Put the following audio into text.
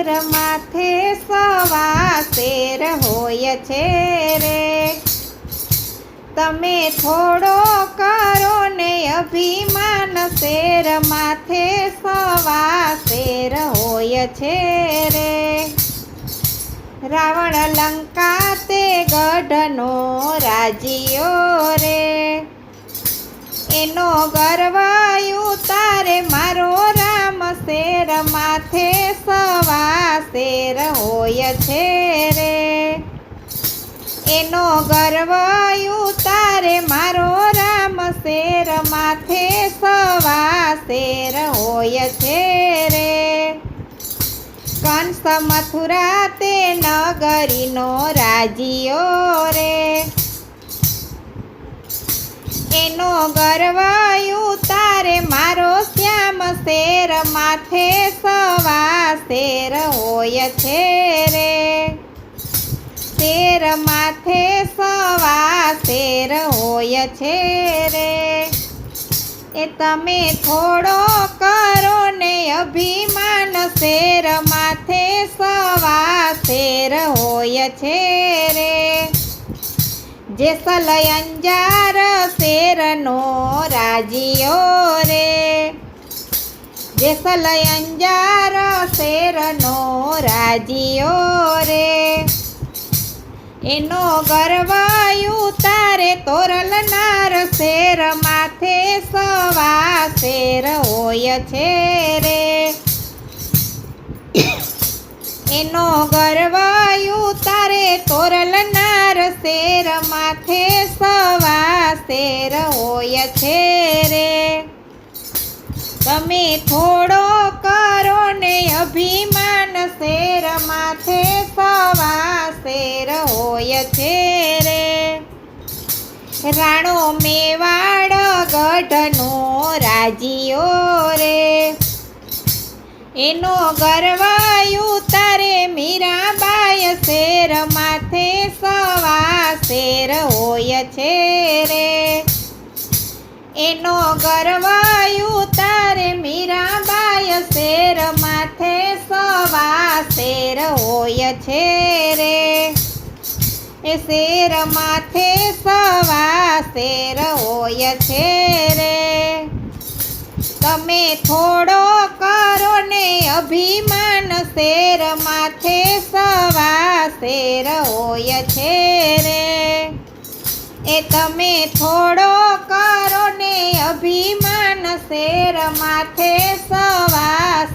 Share માથે સવા share હોય છે રે. તમે થોડો કરો ને અભિમાન, શેર માથે સવા શેર હોય છે રે. રાવણ લંકા તે ગઢનો રાજીયો રે. એનો ગર્વ તારે મારો રામ, શેર માથે છે રે. એનો ગર્વ ઉતારે મારો રામ શેર માથે સવા શેર હોય છે રે. કંસ મથુરા તે નગરીનો રાજીયો રે. એનો ગર્વ ઉતારે મારો શ્યામ શેર માથે સવા શેર હોય છે રે. શેર માથે સવા શેર હોય છે રે. એ તમે થોડો કરો ને અભિમાન, શેર માથે સવા શેર હોય છે રે. જેસલ અંજાર શેરનો રાજીઓ રે. જેસલ અંજાર શેરનો રાજીઓ રે. એનો ગરવાયુ તારે તોરલ તોરલનાર શેર માથે સવા શેર હોય છે રે. એનો ગરવાયુ તારે તોરલ તોરલનાર શેર માથે સવા શેર હોય છે રે. તમે થોડો હોય છે રે રાણો મેવાડ ગઢનો રાજીઓ રે. એનો ગરવાયું તારે મીરાબાઈ શેર માથે સવા શેર હોય છે રે એનો ગરવાયું તારે મીરાબાઈ શેર માથે સવા શેર હોય છે શેર માથે સવા શેર હોય છે રે. તમે થોડો કરો ને અભિમાન, શેર માથે સવા શેર હોય છે રે. એ તમે થોડો કરો ને અભિમાન, શેર માથે સવા